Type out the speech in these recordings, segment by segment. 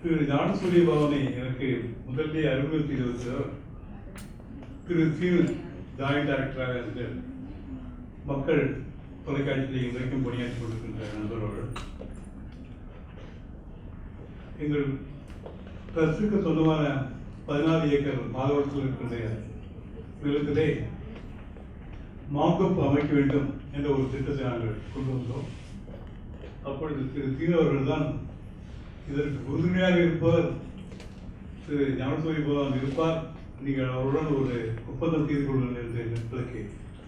திரு ஞானசூரிய பவனை எனக்கு முதல்லே அறிமுகத்தில் இருந்தவர் திரு சீனு ஜாயிண்ட் டைரக்டராக இருந்து மக்கள் தொலைக்காட்சியில் இன்றைக்கும் பணியாற்றி கொண்டிருக்கின்ற நண்பர் அவர்கள் எங்கள் ட்ரஸ்டுக்கு சொந்தமான பதினாறு ஏக்கர் மாதவரத்தில் இருக்கின்ற நிலத்திலே மாங்கப் அமைக்க வேண்டும் என்ற ஒரு திட்டத்தை நாங்கள் கொண்டு வந்தோம். அப்பொழுது திரு சீரவர்கள் தான் இதற்கு உறுதுணையாக இருப்பவர் திரு ஞானசோரி பகவான் இருப்பார். நீங்கள் அவருடன் ஒரு ஒப்பந்தம் செய்து கொள்ளுங்கள் என்று எங்களுக்கு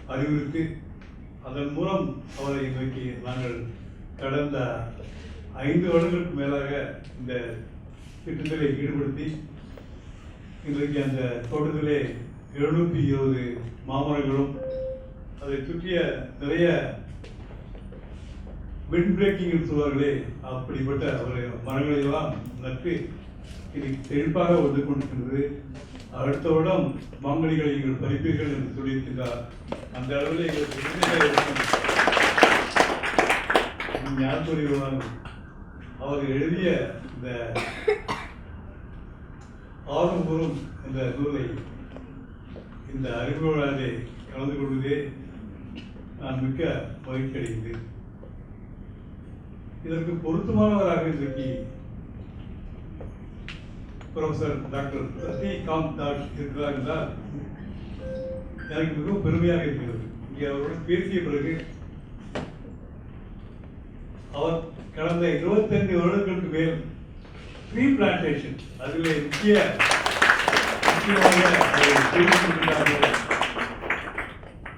அறிவுறுத்தி அதன் மூலம் அவரை நோக்கி நாங்கள் கடந்த ஐந்து வருடங்களுக்கு மேலாக இந்த திட்டத்திலே ஈடுபடுத்தி இன்றைக்கு அந்த தோட்டத்திலே எழுநூற்றி இருபது மாமரங்களும் அதை சுற்றிய நிறைய விண்ட் பிரேக்கிங் சொல்வார்களே அப்படிப்பட்ட அவருடைய மரங்களையெல்லாம் நட்டு இது செழிப்பாக வந்து கொண்டிருக்கிறது அடுத்த வருடம் மாங்கனிகளை நீங்கள் பறிப்பீர்கள் என்று சொல்லியிருக்கிறார் அந்த அளவில் எங்களுக்கு யார் இருக்கும். சொல்லிடுவார் அவர் எழுதிய இந்த ஆர்வம் கூறும் இந்த நூலை இந்த அறிவு கலந்து கொள்வதே நான் மிக்க மகிழ்ச்சி அடைகிறேன் இதற்கு பொருத்தமானவராக இன்றைக்கு ப்ரொஃபசர் டாக்டர் ரஜினிகாந்த் தாஷ் இருக்கிறார் என்றால் எனக்கு மிகவும் பெருமையாக இருக்கிறது. இங்கே அவருடன் பேசிய பிறகு அவர் கடந்த இருபத்தைந்து வருடங்களுக்கு மேல் ட்ரீ பிளான்டேஷன் அதில் முக்கிய முக்கியமாக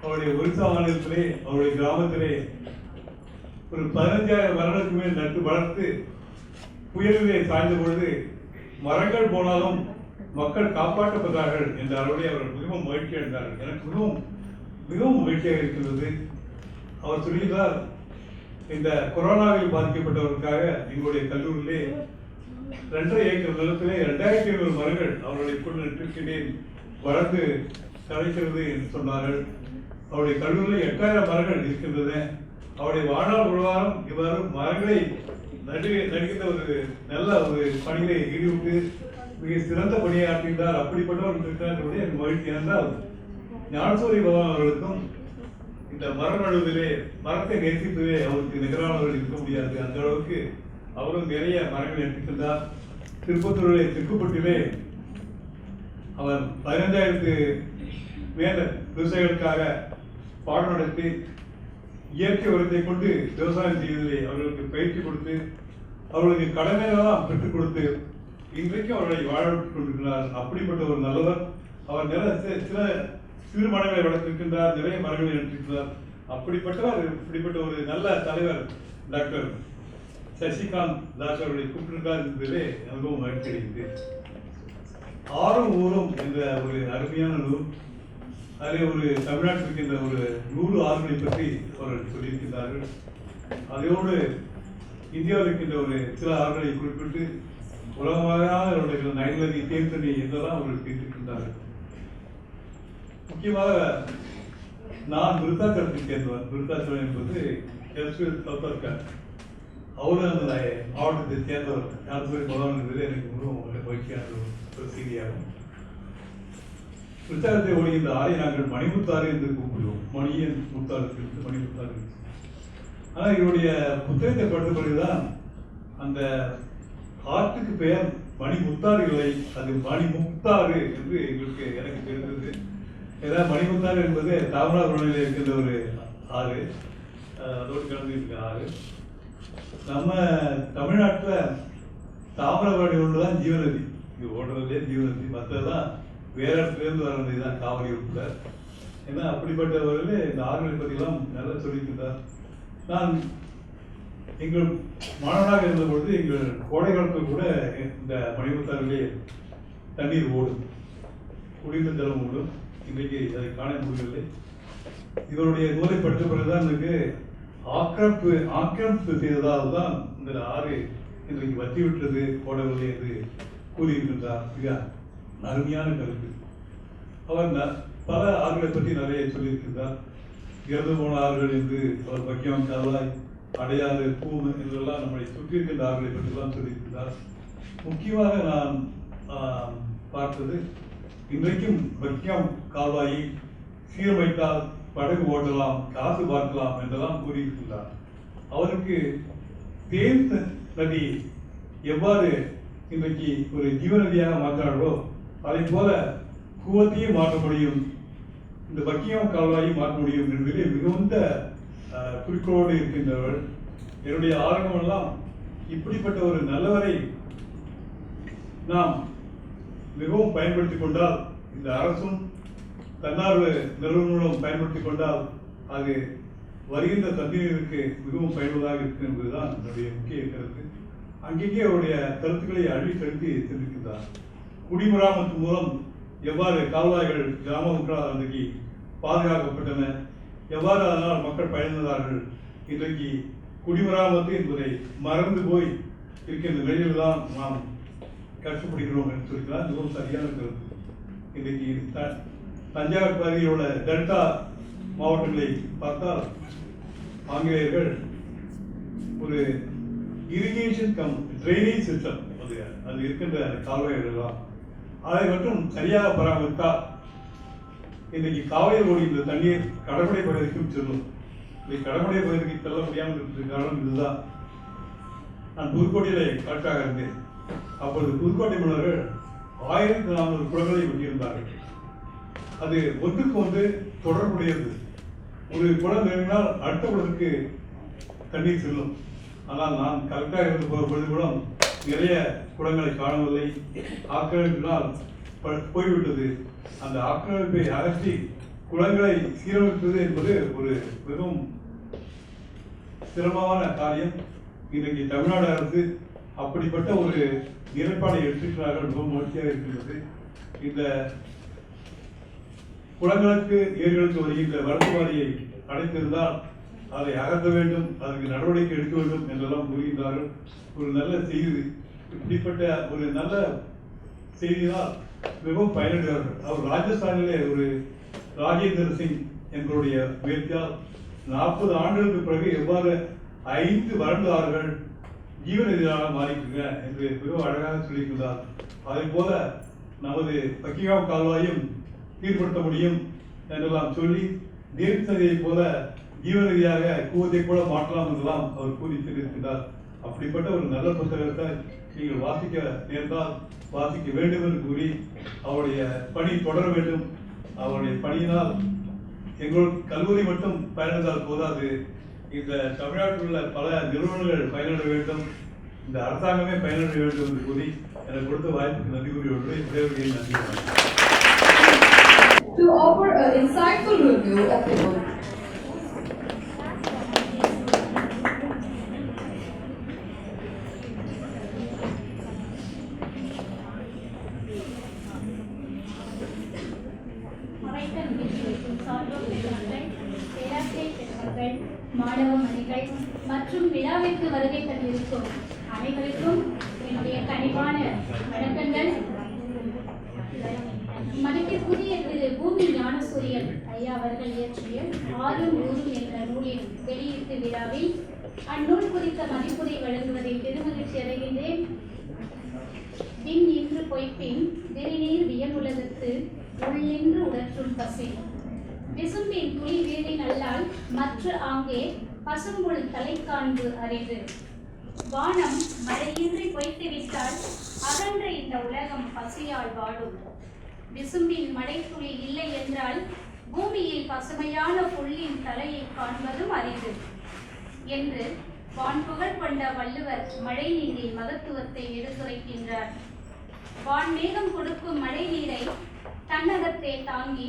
அவருடைய ஒரிசா மாநிலத்திலே அவருடைய கிராமத்திலே ஒரு பதினஞ்சாயிரம் வருடத்துக்கு மேல் நட்டு வளர்த்து புயலிலே சாய்ந்த பொழுது மரங்கள் போனாலும் மக்கள் காப்பாற்றப்பட்டார்கள் என்ற அளவில் அவர் மிகவும் மகிழ்ச்சி அடைந்தார்கள். எனக்கு மிகவும் மிகவும் மகிழ்ச்சியாக இருக்கின்றது அவர் சொல்லியதால் இந்த கொரோனாவில் பாதிக்கப்பட்டவருக்காக எங்களுடைய கல்லூரியிலே ரெண்டரை ஏக்கர் நிலத்திலே ரெண்டாயிரத்தி ஐநூறு மரங்கள் அவருடைய கொண்டு நட்டிருக்கிறேன் வளர்ந்து தலைக்கிறது என்று சொன்னார்கள். அவருடைய கல்லூரியில் எட்டாயிரம் மரங்கள் இருக்கின்றன. அவருடைய வாழ்நாள் முழுவதும் இவ்வாறு மரங்களை நடு நடுகின்ற ஒரு நல்ல ஒரு பணிகளை ஈடுபட்டு மிக சிறந்த பணியை அப்படிப்பட்டவர் இருக்கிறார் என்பதை எனக்கு மகிழ்ச்சி என்றால் ஞானசூரி பகவான் அவர்களுக்கும் இந்த மர நடுவிலே மரத்தை நேசிப்பதே அவருக்கு நிகரானவர்கள் இருக்க முடியாது. அந்த அளவுக்கு அவரும் நிறைய மரங்கள் எடுத்துக்கின்றார் திருப்பத்தூரிலே திருக்குப்பட்டிலே அவர் பதினைந்தாயிரத்து மேல விவசாயிகளுக்காக பாடம் நடத்தி இயற்கை உரத்தை கொண்டு விவசாயம் செய்வதிலே அவர்களுக்கு பயிற்சி கொடுத்து அவர்களுக்கு கடமைகளெல்லாம் பெற்றுக் கொடுத்து இன்றைக்கும் அவர்களை வாழ கொண்டிருக்கிறார். அப்படிப்பட்ட ஒரு நல்லவர். அவர் நிறைய சில சிறு மரங்களை வளர்த்திருக்கின்றார் நிறைய மரங்களை நட்டிருக்கிறார். அப்படிப்பட்டவர் இப்படிப்பட்ட ஒரு நல்ல தலைவர் டாக்டர் சசிகாந்த் தாஸ் அவர்களை கூப்பிட்டிருக்கார் என்பதிலே மிகவும் மகிழ்ச்சி அடைகிறது ஆறும் ஊரும் என்ற ஒரு அருமையான நூல். அதில் ஒரு தமிழ்நாட்டில் இருக்கின்ற ஒரு நூறு ஆறுகளை பற்றி அவர்கள் சொல்லியிருக்கிறார்கள் அதோடு இந்தியாவில் இருக்கின்ற ஒரு சில ஆறுகளை குறிப்பிட்டு உலகமாக அவருடைய நைநதி தேர்தலை என்றெல்லாம் அவர்கள் பேசியிருக்கின்றார்கள் முக்கியமாக நான் விருத்தாச்சலத்தை சேர்ந்தவன். விருத்தாச்சலம் என்பது எஸ்பிஎஸ் சவுத்தர்கர் அவரும் அந்த மாவட்டத்தை சேர்ந்தவர். ஞானசூரி பகவான் என்பது எனக்கு மிகவும் மகிழ்ச்சியான ஒரு செய்தியாகும். பிரச்சாரத்தை ஓடி இந்த ஆறை நாங்கள் மணிமுத்தாறு என்று கூப்பிடுவோம். மணியன் முத்தாறு மணிமுத்தாறு ஆனால் இவருடைய புத்தகத்தை படித்த பிறகுதான் அந்த ஆட்டுக்கு பெயர் மணிமுத்தாறு இல்லை அது மணிமுத்தாறு என்று எங்களுக்கு எனக்கு தெரிந்தது. ஏதாவது மணிமுத்தாறு என்பது தாமராபுரணியில் இருக்கின்ற ஒரு ஆறு. அதோடு கலந்து இருக்கிற ஆறு. நம்ம தமிழ்நாட்டில் தாமிரபரணி ஒன்று தான் ஜீவநதி. இது ஓடுறதுலேயே ஜீவநதி. மற்றதான் வேற இடத்துலேருந்து வர வேண்டியது தான் காவிரி உட்பட. ஏன்னா அப்படிப்பட்டவர்கள் இந்த ஆறுகளை பற்றிலாம் நல்லா சொல்லியிருக்கிறார் நான் எங்கள் மாணவனாக இருந்த பொழுது எங்கள் கோடை காலத்தில் கூட இந்த மணிமுத்தாரிலே தண்ணீர் ஓடும். குடிந்த ஜலம் ஓடும். இன்றைக்கு அதை காண முடியவில்லை. இவருடைய நூலை படித்த பிறகுதான் எனக்கு ஆக்கிரமிப்பு ஆக்கிரமிப்பு செய்ததால் தான் இந்த ஆறு இன்றைக்கு வற்றிவிட்டது கோடவில்லை என்று கூறியிருக்கின்றார். மிக அருமையான கருத்து. அவர் ந- பல ஆறுகளை பற்றி நிறைய சொல்லியிருக்கின்றார் இறந்து போன ஆறுகள் என்று அவர் பக்கியம் கவலாய் அடையாறு பூமு என்றெல்லாம் நம்மளை சுற்றி இருக்கின்ற ஆறுகளை பற்றிலாம் சொல்லியிருக்கிறார். முக்கியமாக நான் பார்த்தது இன்றைக்கும் பக்கியம் கால்வாயை சீரமைத்தால் படகு ஓட்டலாம் காசு பார்க்கலாம் என்றெல்லாம் கூறியிருக்கின்றார் அவருக்கு தேன் நதி எவ்வாறு இன்றைக்கு ஒரு ஜீவநதியாக மாற்றார்களோ அதே போல கூவத்தையும் மாற்ற முடியும். இந்த பக்கியம் கால்வாயும் மாற்ற முடியும் என்பதிலே மிகுந்த குறிக்கோளோடு இருக்கின்றவர்கள். என்னுடைய ஆரம்பமெல்லாம் இப்படிப்பட்ட ஒரு நல்லவரை நாம் மிகவும் பயன்படுத்தி கொண்டால் இந்த அரசும் தன்னார்வ நிறுவனங்களும் பயன்படுத்திக் கொண்டால் அது வருகின்ற சந்ததியினருக்கு மிகவும் பயனுள்ளதாக இருக்கும் என்பதுதான் என்னுடைய முக்கிய கருத்து. அங்கங்கே அவருடைய கருத்துக்களை அள்ளி செலுத்தி சென்றிருக்கின்றார் குடிமராமத்து மூலம் எவ்வாறு கால்வாய்கள் கிராம மக்களால் அன்றைக்கு பாதுகாக்கப்பட்டன? எவ்வாறு அதனால் மக்கள் பயனடைந்தார்கள்? இன்றைக்கு குடிமராமத்து என்பதை மறந்து போய் இருக்கின்ற நிலையில் தான் நாம் கஷ்டப்படுகிறோம் என்று சொல்லிக்கலாம். மிகவும் சரியான கருத்து. இன்றைக்கு த- தஞ்சாவூர் பகுதியில் உள்ள டெல்டா மாவட்டங்களை பார்த்தால் ஆங்கிலேயர்கள் ஒரு இரிகேஷன் கம் ட்ரைனேஜ் சிஸ்டம் அது அது இருக்கின்ற கால்வாய்கள் எல்லாம் அதை மட்டும் சரியாக பராமரித்தால் இன்றைக்கு காவிரி ஓடுகின்ற தண்ணீர் கடற்கரை பகுதிக்கும் செல்லும். இதை கடற்கரை பகுதிக்கு செல்ல முடியாமல் இருக்கிற காரணம் இதுதான். நான் புதுக்கோட்டையிலே கரெக்டாக இருந்தேன். அப்பொழுது புதுக்கோட்டை மன்னர்கள் ஆயிரத்தி நானூறு குளங்களை வெட்டியிருந்தார்கள். அது ஒன்றுக்கு ஒன்று தொடர்புடையது. ஒரு குளம் நிறுவினால் அடுத்த குளத்துக்கு தண்ணீர் செல்லும். ஆனால் நான் கரெக்டாக இருந்து போகிற பொழுது கூட நிறைய குளங்களை காணவில்லை ஆக்கிரமிப்பினால் போய்விட்டது. அந்த ஆக்கிரமிப்பை அகற்றி குளங்களை சீரமைப்பது என்பது ஒரு மிகவும் சிரமமான காரியம். இன்றைக்கு தமிழ்நாடு அரசு அப்படிப்பட்ட ஒரு நிலைப்பாடை எடுத்திருக்கிறார்கள் மிகவும் மகிழ்ச்சியாக இருக்கின்றது. இந்த குளங்களுக்கு ஏர்களுக்கு வருகின்ற வரத்து வாரியை அடைத்திருந்தால் அதை அகற்ற வேண்டும் அதற்கு நடவடிக்கை எடுக்க வேண்டும் என்றெல்லாம் கூறுகின்றார்கள். ஒரு நல்ல செய்தி இப்படிப்பட்ட ஒரு நல்ல செய்தியால் மிகவும் பயனடைவார்கள் அவர் ராஜஸ்தானிலே ஒரு ராஜேந்திர சிங் எங்களுடைய முயற்சியால் நாற்பது ஆண்டுகளுக்கு பிறகு எவ்வாறு ஐந்து வறண்டார்கள் ஜீவன எதிராக மாறிக்குங்க என்று மிகவும் அழகாக சொல்லியிருக்கிறார் அதே போல நமது பக்கிகாம் கால்வாயும் சீர்படுத்த முடியும் என்றெல்லாம் சொல்லி நீர்த்ததையைப் போல ஜீவநதியாக கூவத்தை கூட மாற்றலாம் என்றெல்லாம் அவர் கூறி சொல்லியிருக்கிறார் அப்படிப்பட்ட ஒரு நல்ல புத்தகத்தை நீங்கள் வாசிக்க நேர்ந்தால் வாசிக்க வேண்டும் என்று கூறி அவருடைய பணி தொடர வேண்டும். அவருடைய பணியினால் எங்கள் கல்லூரி மட்டும் பயனடைந்தால் போதாது. இந்த தமிழ்நாட்டில் உள்ள பல நிறுவனங்கள் பயனடைய வேண்டும். இந்த அரசாங்கமே பயனடைய வேண்டும் என்று கூறி எனக்கு கொடுத்த வாய்ப்புக்கு நன்றி கூறி விடுறேன் இடைவெளியில் நன்றி. To offer an insightful review of the book. ஆளும் ஆறும் ஊரும் என்ற நூலின் வெளியீட்டு விழாவில் அந்நூல் குறித்த மதிப்புரை வழங்குவதை பெருமகிழ்ச்சி அடைகின்றேன். பின் இன்று பொய்ப்பின் விரிநீர் வியமுலகத்து உள்ளின்று உடற்றும் பசி. விசும்பின் துளி வீழி நல்லால் மற்ற ஆங்கே பசும்புல் தலை காண்பு அறிவு. வானம் மழையின்றி பொய்த்து விட்டால் அகன்ற இந்த உலகம் பசியால் வாடும் விசும்பின் மழைத்துளி இல்லை என்றால் பூமியில் பசுமையான புல்லின் தலையை காண்பதும் அரிது என்று வான்புகழ் கொண்ட வள்ளுவர் மழை நீரின் மகத்துவத்தை எடுத்துரைக்கின்றார். வான்மேகம் கொடுக்கும் மழை நீரை தன்னகத்தே தாங்கி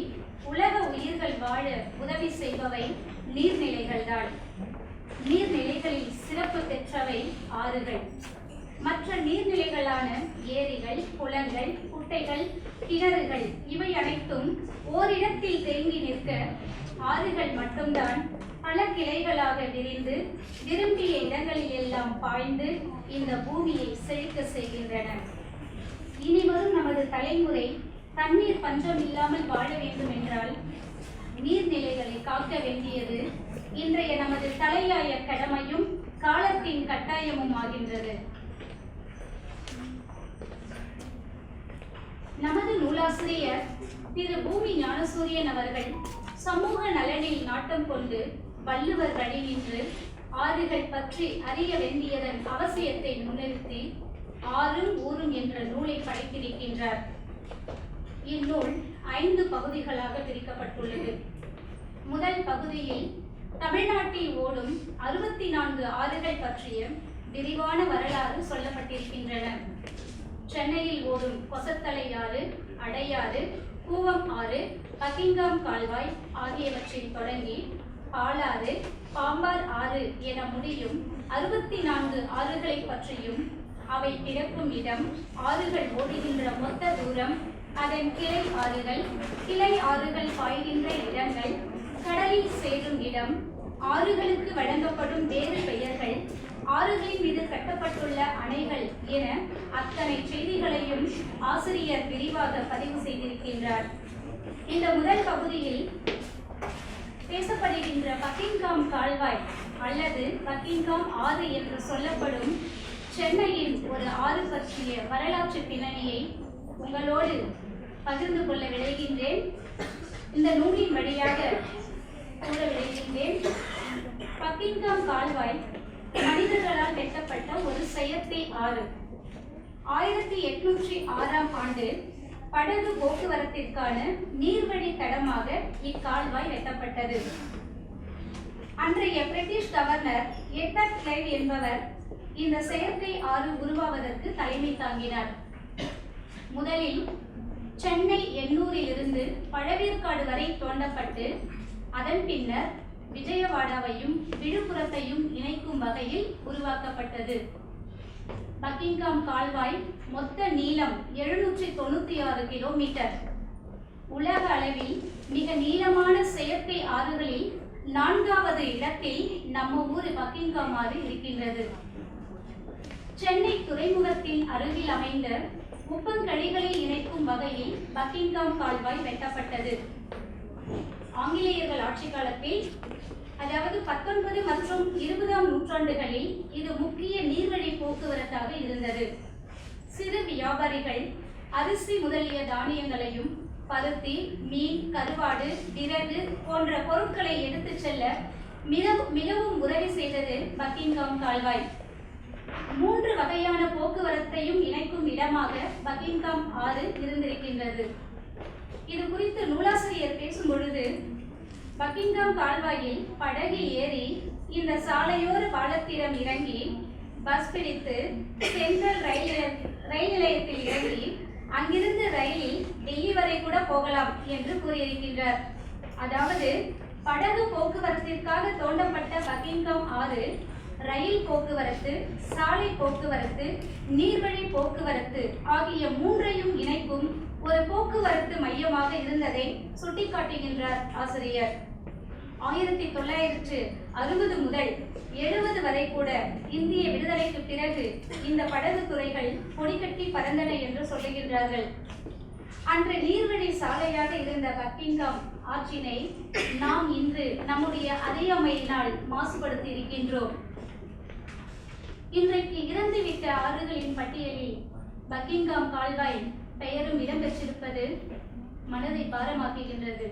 உலக உயிர்கள் வாழ உதவி செய்பவை நீர்நிலைகள்தான். நீர்நிலைகளில் சிறப்பு பெற்றவை ஆறுகள். மற்ற நீர்நிலைகளான ஏரிகள் குளங்கள் குட்டைகள் கிணறுகள் இவை அனைத்தும் ஓரிடத்தில் தேங்கி நிற்க ஆறுகள் மட்டும்தான் பல கிளைகளாக விரிந்து விரும்பிய இடங்களில் எல்லாம் பாய்ந்து இந்த பூமியை செழிக்க செய்கின்றன. இனிவரும் நமது தலைமுறை தண்ணீர் பஞ்சம் இல்லாமல் வாழ வேண்டும் என்றால் நீர்நிலைகளை காக்க வேண்டியது இன்றைய நமது தலையாய கடமையும் காலத்தின் கட்டாயமும் ஆகின்றது. நமது நூலாசிரியர் திரு பூமி ஞானசூரியன் அவர்கள் சமூக நலனில் நாட்டம் கொண்டு வள்ளுவர் வழி நின்று ஆறுகள் பற்றி அறிய வேண்டியதன் அவசியத்தை முன்னிறுத்தி ஆறும் ஊரும் என்ற நூலை படைத்திருக்கின்றார். இந்நூல் ஐந்து பகுதிகளாக பிரிக்கப்பட்டுள்ளது. முதல் பகுதியில் தமிழ்நாட்டில் ஓடும் அறுபத்தி நான்கு ஆறுகள் பற்றிய விரிவான வரலாறு சொல்லப்பட்டிருக்கின்றன. சென்னையில் ஓடும் கொசத்தலை ஆறு அடையாறு கூவம் ஆறு பக்கிங்காம் கால்வாய் ஆகியவற்றில் தொடங்கி பாலாறு பாம்பார் ஆறு என முடியும் அறுபத்தி நான்கு ஆறுகளை பற்றியும் அவை பிறக்கும் இடம் ஆறுகள் ஓடுகின்ற மொத்த தூரம் அதன் கிளை ஆறுகள் கிளை ஆறுகள் பாய்கின்ற இடங்கள் கடலில் சேரும் இடம் ஆறுகளுக்கு வழங்கப்படும் வேறு பெயர்கள் ஆறுகளின் மீது கட்டப்பட்டுள்ள அணைகள் என அத்தனை செய்திகளையும் ஆசிரியர் விரிவாக பதிவு செய்திருக்கின்றார். இந்த முதல் பகுதியில் பேசப்படுகின்ற பக்கிங்காம் கால்வாய் அல்லது பக்கிங்காம் ஆறு என்று சொல்லப்படும் சென்னையின் ஒரு ஆறு பற்றிய வரலாற்று பின்னணியை உங்களோடு பகிர்ந்து கொள்ள விளைகின்றேன் இந்த நூலின் வழியாக கூற விளைகின்றேன் பக்கிங்காம் கால்வாய் மனிதர்களால் வெட்டப்பட்ட ஒரு செயற்கை ஆறு. ஆயிரத்தி எட்நூற்றி ஆறாம் ஆண்டு படகு போக்குவரத்திற்கான நீர்வழி தடமாக இக்கால்வாய் வெட்டப்பட்டது. அன்றைய பிரிட்டிஷ் கவர்னர் எட்வர்ட் கிளைவ் என்பவர் இந்த செயற்கை ஆறு உருவாவதற்கு தலைமை தாங்கினார். முதலில் சென்னை எண்ணூரிலிருந்து பழவேற்காடு வரை தோண்டப்பட்டு அதன் பின்னர் விஜயவாடாவையும் விழுப்புரத்தையும் இணைக்கும் வகையில் உருவாக்கப்பட்டது. பக்கிங்காம் கால்வாய் மொத்த நீளம் எழுநூற்றி தொண்ணூத்தி ஆறு கிலோமீட்டர். உலக அளவில் மிக நீளமான செயற்கை ஆறுகளில் நான்காவது இடத்தில் நம்ம ஊர் பக்கிங்காம் ஆறு இருக்கின்றது. சென்னை துறைமுகத்தின் அருகில் அமைந்த உப்பங்கழிகளை இணைக்கும் வகையில் பக்கிங்காம் கால்வாய் வெட்டப்பட்டது. ஆங்கிலேயர்கள் ஆட்சி காலத்தில் அதாவது பத்தொன்பது மற்றும் இருபதாம் நூற்றாண்டுகளில் இது முக்கிய நீர்வழி போக்குவரத்தாக இருந்தது. சிறு வியாபாரிகள் அரிசி முதலிய தானியங்களையும் பருத்தி மீன் கருவாடு விறகு போன்ற பொருட்களை எடுத்துச் செல்ல மிகவும் மிகவும் உதவி செய்தது பக்கிங்காம் கால்வாய். மூன்று வகையான போக்குவரத்தையும் இணைக்கும் இடமாக பக்கிங்காம் ஆறு இருந்திருக்கின்றது. இது குறித்து நூலாசிரியர் பேசும் பொழுது பக்கிங்காம் கால்வாயில் படகில் ஏறி இந்த சாலையோர பாலத்திடம் இறங்கி பஸ் பிடித்து சென்ட்ரல் ரயில் ரயில் நிலையத்தில் இறங்கி அங்கிருந்து ரயிலில் டெல்லி வரை கூட போகலாம் என்று கூறியிருக்கின்றார். அதாவது படகு போக்குவரத்திற்காக தோண்டப்பட்ட பக்கிங்காம் ஆறு ரயில் போக்குவரத்து சாலை போக்குவரத்து நீர்வழி போக்குவரத்து ஆகிய மூன்றையும் இணைக்கும் ஒரு போக்குவரத்து மையமாக இருந்ததை சுட்டிக்காட்டுகின்றார் ஆசிரியர். ஆயிரத்தி தொள்ளாயிரத்து அறுபது முதல் எழுபது வரை கூட இந்திய விடுதலைக்கு பிறகு இந்த படகு துறைகள் கொடிகட்டி பறந்தன என்று சொல்லுகின்றார்கள். அன்று நீர்வழி சாலையாக இருந்த பக்கிங்காம் ஆற்றினை நாம் இன்று நம்முடைய அறியாமையினால் மாசுபடுத்தி இருக்கின்றோம் இன்றைக்கு இறந்துவிட்ட ஆறுகளின் பட்டியலில் பக்கிங்காம் கால்வாய் பெயரும் இடம்பெற்றிருப்பது மனதை பாரமாக்குகின்றது.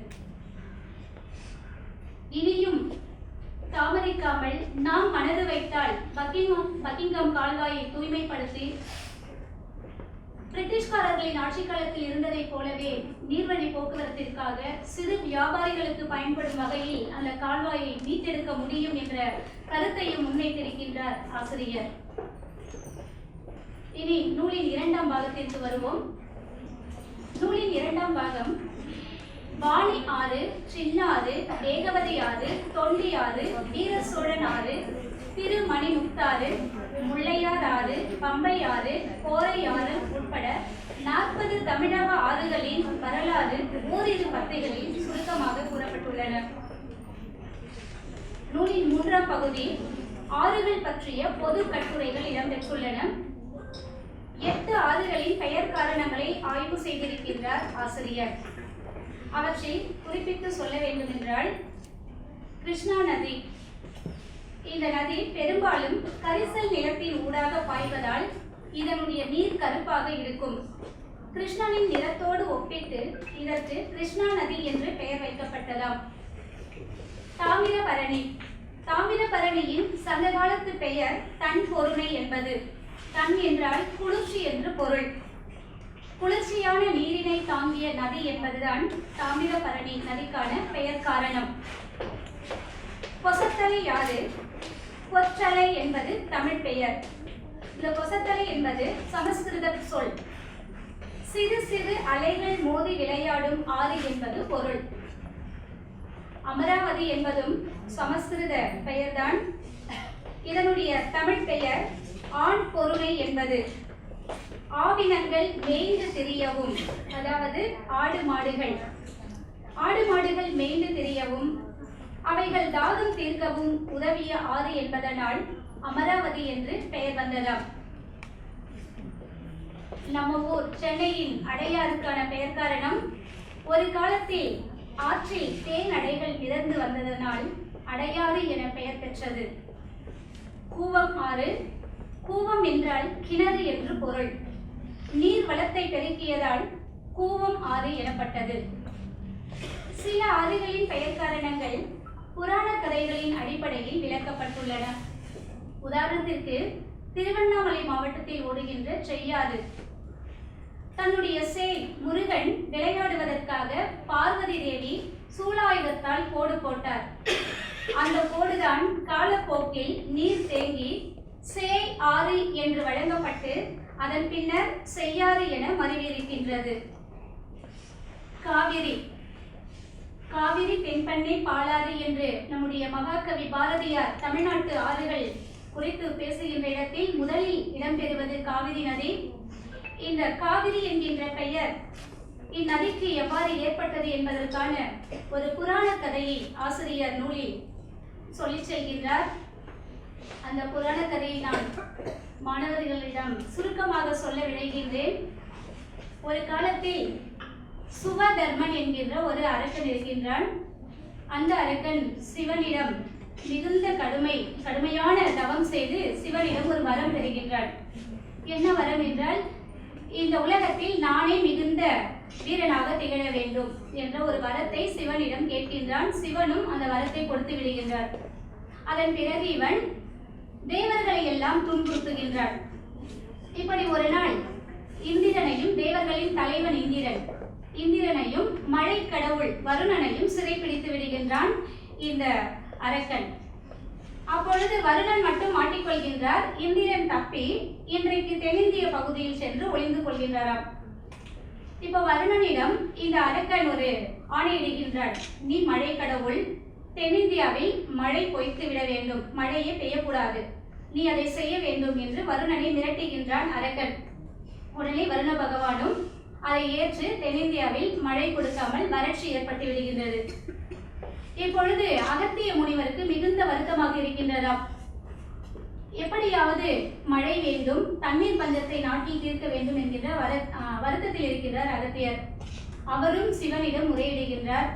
இனியும் தாமதிக்காமல் நாம் மனது வைத்தால் பக்கிங்காம் பக்கிங்காம் கால்வாயை தூய்மைப்படுத்தி பிரிட்டிஷ்காரர்களின் ஆட்சி காலத்தில் இருந்ததைப் போலவே நீர்வழி போக்குவரத்திற்காக சிறு வியாபாரிகளுக்கு பயன்படும் வகையில் அந்த கால்வாயை மீட்டெடுக்க முடியும் என்ற கருத்தையும் முன்வைத்திருக்கின்றார் ஆசிரியர். இனி நூலின் இரண்டாம் பாகத்திற்கு வருவோம். நூலின் இரண்டாம் பாகம். வாணி ஆறு சின்னாறு வேகவதி ஆறு தொண்டி ஆறு வீர சோழன் ஆறு திருமணி முத்தாறு முள்ளையார் ஆறு பம்பை ஆறு கோரை ஆறு உட்பட நாற்பது தமிழக ஆறுகளின் வரலாறு ஓரிரு பத்தைகளில் சுருக்கமாக கூறப்பட்டுள்ளன. நூலின் மூன்றாம் பகுதி ஆறுகள் பற்றிய பொது கட்டுரைகள் இடம்பெற்றுள்ளன. எட்டு ஆறுகளின் பெயர் காரணங்களை ஆய்வு செய்திருக்கின்றார் ஆசிரியர். அவற்றை குறிப்பிட்டு சொல்ல வேண்டுமென்றால் கிருஷ்ணா நதி. இந்த நதி பெரும்பாலும் கரிசல் நிலத்தின் ஊடாக பாய்வதால் இதனுடைய நீர் கருப்பாக இருக்கும். கிருஷ்ணனின் நிறத்தோடு ஒப்பிட்டு இதற்கு கிருஷ்ணா நதி என்று பெயர் வைக்கப்பட்டதாம். தாமிரபரணி. தாமிரபரணியின் சங்ககாலத்து பெயர் தன் பொருணை என்பது. தன் என்றால் குளிர்ச்சி என்று பொருள். குளிர்ச்சியான நீரினை தாங்கிய நதி என்பதுதான் தாமிரபரணி நதிக்கான பெயர் காரணம். கொசத்தலை யாது? கொற்றலை என்பது தமிழ் பெயர். இந்த கொசத்தலை என்பது சமஸ்கிருத சொல். சிறு சிறு அலைகள் மோதி விளையாடும் ஆறு என்பது பொருள். அமராவதி என்பதும் சமஸ்கிருத பெயர்தான். இதனுடைய தமிழ் பெயர் ஆண் பொறுமை என்பது. ஆவினங்கள் மேய்ந்து திரியவும் அதாவது ஆடு மாடுகள். ஆடு மாடுகள் மேய்ந்து திரியவும் அவைகள் தாகம் தீர்க்கவும் உதவிய ஆறு என்பதனால் அமராவதி என்று பெயர் வந்ததாம். நம்ம ஊர் சென்னையின் அடையாறுக்கான பெயர் காரணம் ஒரு காலத்தில் ஆற்றில் தேன் அடைகள் மிதந்து வந்ததனால் அடையாறு என பெயர் பெற்றது. கூவம் ஆறு கூவம் என்றால் கிணறு என்று பொருள். நீர் வளத்தை பெருக்கியதால் கூவம் ஆறு எனப்பட்டது. சில ஆறுகளின் பெயர் காரணங்கள் புராண கதைகளின் அடிப்படையில் விளக்கப்பட்டுள்ளன. உதாரணத்திற்கு திருவண்ணாமலை மாவட்டத்தில் ஓடுகின்ற செய்யாறு. தன்னுடைய சேய் முருகன் விளையாடுவதற்காக பார்வதி தேவி சூலாயுதத்தால் கோடு போட்டார். அந்த கோடுதான் காலப்போக்கில் நீர் தேங்கி சே ஆறு என்று வழங்கப்பட்டு அதன் பின்னர் செய்யாறு என மறுவிருக்கின்றது காவிரி. காவிரி தென்பண்ணை பாலாறு என்று நம்முடைய மகாகவி பாரதியார் தமிழ்நாட்டு ஆறுகள் குறித்து பேசுகின்ற இடத்தில் முதலில் இடம்பெறுவது காவிரி நதி. இந்த காவிரி என்கின்ற பெயர் இந்நதிக்கு எவ்வாறு ஏற்பட்டது என்பதற்கான ஒரு புராண கதையை ஆசிரியர் நூலில் சொல்லிச் செல்கின்றார். அந்த புராண கதையை நான் மாணவர்களிடம் சுருக்கமாக சொல்ல விளைகின்றேன் ஒரு காலத்தில் சுவதர்மன் என்கின்ற ஒரு அரக்கன் இருக்கின்றான். அந்த அரக்கன் சிவனிடம் மிகுந்த கடுமை கடுமையான தவம் செய்து சிவனிடம் ஒரு வரம் பெறுகின்றான் என்ன வரம் என்றால் இந்த உலகத்தில் நானே மிகுந்த வீரனாக திகழ வேண்டும் என்ற ஒரு வரத்தை சிவனிடம் கேட்கின்றான். சிவனும் அந்த வரத்தை கொடுத்து விடுகின்றார். அதன் பிறகு இவன் தேவர்களை எல்லாம் துன்புறுத்துகின்றாள் இப்படி ஒரு நாள் இந்திரனையும் தேவர்களின் தலைவன் இந்திரன் இந்திரனையும் மழை கடவுள் வருணனையும் சிறைப்பிடித்து விடுகின்றான் இந்த அரக்கன். அப்பொழுது வருணன் மட்டும் மாட்டிக்கொள்கின்றார். இந்திரன் தப்பி இன்றைக்கு தென்னிந்திய பகுதியில் சென்று ஒளிந்து கொள்கின்றாராம். இப்ப வருணனிடம் இந்த அரக்கன் ஒரு ஆணையிடுகின்றார். நீ மழை கடவுள் தென்னிந்தியாவில் மழை பொய்த்து விட வேண்டும். மழையே பெய்யக்கூடாது. நீ அதை செய்ய வேண்டும் என்று வருணனை மிரட்டுகின்றான் அரக்கன். உடனே வருண பகவானும் அதை ஏற்று தென்னிந்தியாவில் மழை கொடுக்காமல் வறட்சி ஏற்பட்டு விடுகின்றது. இப்பொழுது அகத்திய முனிவருக்கு மிகுந்த வருத்தமாக இருக்கின்றதாம். எப்படியாவது மழை வேண்டும் தண்ணீர் பஞ்சத்தை நாட்டில் தீர்க்க வேண்டும் என்கின்ற வர ஆஹ் வருத்தத்தில் இருக்கின்றார் அகத்தியர். அவரும் சிவனிடம் முறையிடுகின்றார்.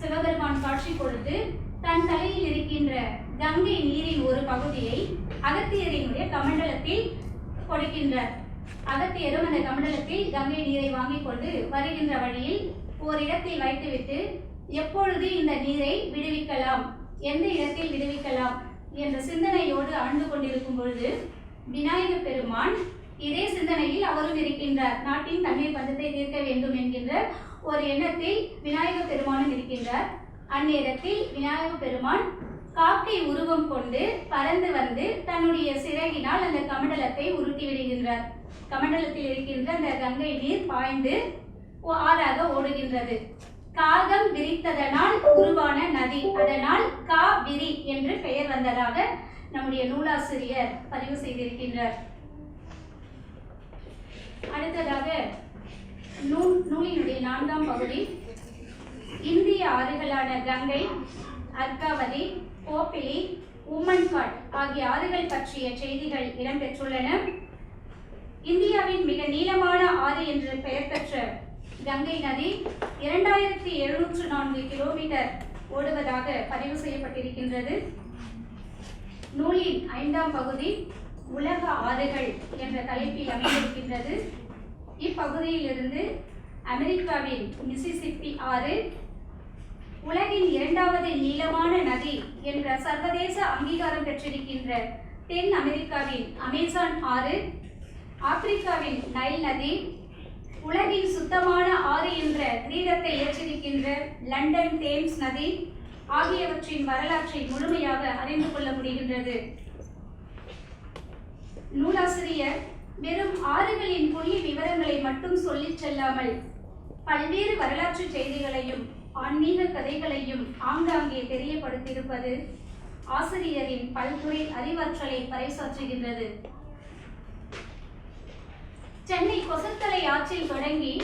சிவபெருமான் காட்சி கொடுத்து தன் தலையில் இருக்கின்ற கங்கை நீரின் ஒரு பகுதியை அகத்தியரினுடைய கமண்டலத்தில் கொடுக்கின்றார். அகத்தியரும் அந்த கமண்டலத்தில் கங்கை நீரை வாங்கிக் கொண்டு வருகின்ற வழியில் ஓரிடத்தில் வைத்துவிட்டு எப்பொழுது இந்த நீரை விடுவிக்கலாம் எந்த இடத்தில் விடுவிக்கலாம் என்ற சிந்தனையோடு ஆண்டு கொண்டிருக்கும் பொழுது விநாயக பெருமான் இதே சிந்தனையில் அவரும் இருக்கின்றார். நாட்டின் தண்ணீர் பஞ்சத்தை தீர்க்க வேண்டும் என்கின்ற ஒரு எண்ணத்தில் விநாயக பெருமானும் இருக்கின்றார். அந்நேரத்தில் விநாயக பெருமான் காக்கை உருவம் கொண்டு பறந்து வந்து தன்னுடைய சிறகினால் அந்த கமண்டலத்தை உருட்டி விடுகின்றார். கமண்டலத்தில் இருக்கின்ற அந்த கங்கை நீர் பாய்ந்து ஆறாக ஓடுகின்றது. காகம் விரித்ததனால் உருவான நதி. அதனால் காவிரி என்று பெயர் வந்ததாக நம்முடைய நூலாசிரியர் பதிவு செய்திருக்கின்றார். அடுத்ததாக நூல் நூலினுடைய நான்காம் பகுதி இந்திய ஆறுகளான கங்கை அர்காவதி கோப்பிலி உம்மன்காட் ஆகிய ஆறுகள் பற்றிய செய்திகள் இடம்பெற்றுள்ளன. இந்தியாவின் மிக நீளமான ஆறு என்று பெயர் பெற்ற கங்கை நதி இரண்டாயிரத்தி எழுநூற்று நான்கு கிலோமீட்டர் ஓடுவதாக பதிவு செய்யப்பட்டிருக்கின்றது. நூலின் ஐந்தாம் பகுதி உலக ஆறுகள் என்ற தலைப்பில் அமைந்திருக்கின்றது. இப்பகுதியிலிருந்து அமெரிக்காவின் மிசிசிப்பி ஆறு உலகின் இரண்டாவது நீளமான நதி என்ற சர்வதேச அங்கீகாரம் பெற்றிருக்கின்ற தென் அமெரிக்காவின் அமேசான் ஆறு ஆப்பிரிக்காவின் நைல் நதி உலகின் சுத்தமான ஆறு என்ற கிரீடத்தை ஏற்றிருக்கின்ற லண்டன் தேம்ஸ் நதி ஆகியவற்றின் வரலாற்றை முழுமையாக அறிந்து கொள்ள முடிகின்றது. நூலாசிரியர் வெறும் ஆறுகளின் புள்ளி விவரங்களை மட்டும் சொல்லிச் செல்லாமல் பல்வேறு வரலாற்று செய்திகளையும் ஆன்மீக கதைகளையும் ஆங்காங்கே தெரியப்படுத்தியிருப்பது ஆசிரியரின் பல்துறை அறிவாற்றலை பறைசாற்றுகின்றது. சென்னை கொசத்தலை ஆற்றில் தொடங்கி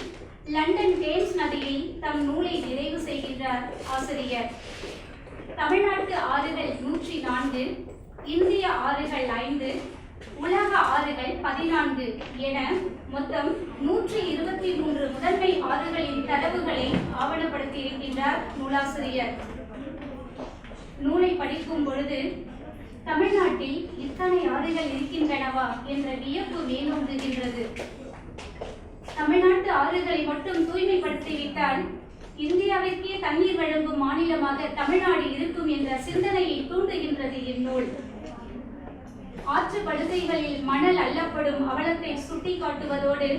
லண்டன் டேம்ஸ் நதியில் தம் நூலை நிறைவு செய்கின்றார் ஆசிரியர். தமிழ்நாட்டு ஆறுகள் நூற்றி நான்கு இந்திய ஆறுகள் ஐந்து உலக பதினான்கு என மொத்தம் நூற்றி இருபத்தி மூன்று முதன்மை ஆறுகளின் தரவுகளை ஆவணப்படுத்தி இருக்கின்றார் நூலாசிரியர். நூலை படிக்கும் பொழுது தமிழ்நாட்டில் இத்தனை ஆறுகள் இருக்கின்றனவா என்ற வியப்பு மேலோங்குகின்றது. தமிழ்நாட்டு ஆறுகளை மட்டும் தூய்மைப்படுத்திவிட்டால் இந்தியாவிற்கே தண்ணீர் வழங்கும் மாநிலமாக தமிழ்நாடு இருக்கும் என்ற சிந்தனையை தூண்டுகின்றது இந்நூல். ஆற்று படுகைகளில் மணல் அள்ளப்படும் அவலத்தை சுட்டிக்காட்டுவதோடு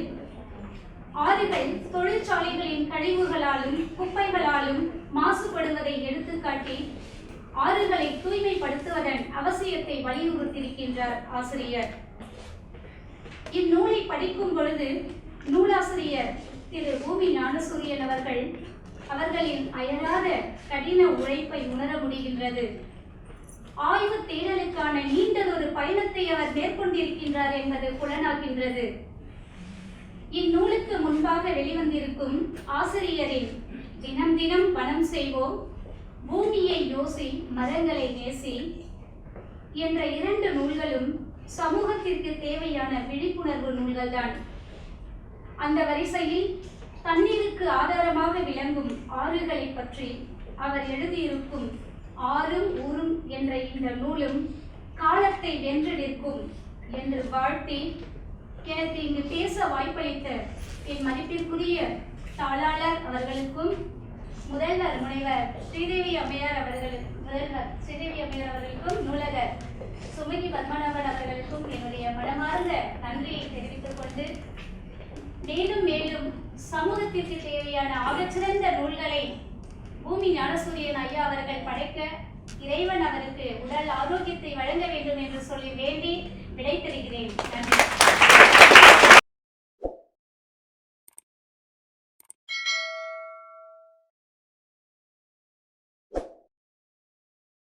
ஆறுகள் தொழிற்சாலைகளின் கழிவுகளாலும் குப்பைகளாலும் மாசுபடுவதை எடுத்துக்காட்டி ஆறுகளை தூய்மைப்படுத்துவதன் அவசியத்தை வலியுறுத்தியிருக்கின்றார் ஆசிரியர். இந்நூலை படிக்கும் பொழுது நூலாசிரியர் திரு. பூமி ஞானசூரியன் அவர்கள் அவர்களின் அயராத கடின உழைப்பை உணர முடிகின்றது. ஆய்வு தேடலுக்கான நீண்டதொரு பயணத்தை அவர் மேற்கொண்டிருக்கின்றார் என்பது புலனாகின்றது. இந்நூலுக்கு முன்பாக வெளிவந்திருக்கும் ஆசிரியரின் தினம் தினம் பணம் செய்வோம் பூமியை யோசி மரங்களை நேசி என்ற இரண்டு நூல்களும் சமூகத்திற்கு தேவையான விழிப்புணர்வு நூல்கள்தான். அந்த வரிசையில் தண்ணீருக்கு ஆதாரமாக விளங்கும் ஆறுகளை பற்றி அவர் எழுதியிருக்கும் ஆறும் ஊரும் என்ற இந்த நூலும் காலத்தை வென்று நிற்கும் என்று வாழ்த்தி எனக்கு இங்கு பேச வாய்ப்பளித்த என் மதிப்பிற்குரிய தாளாளர் அவர்களுக்கும் முதல்வர் முனைவர் ஸ்ரீதேவி அம்மையார் அவர்களுக்கு முதல்வர் ஸ்ரீதேவி அம்மையார் அவர்களுக்கும் நூலகர் சுமதி பத்மநாபன் அவர்களுக்கும் என்னுடைய மனமார்ந்த நன்றியை தெரிவித்துக் கொண்டு மேலும் மேலும் சமூகத்திற்கு தேவையான ஆகச்சிறந்த நூல்களை பூமி ஞானசூரியன் ஐயா அவர்கள் படைக்க இறைவன் அவருக்கு உடல் ஆரோக்கியத்தை வழங்க வேண்டும் என்று சொல்லி வேண்டி விடை தருகிறேன். நன்றி.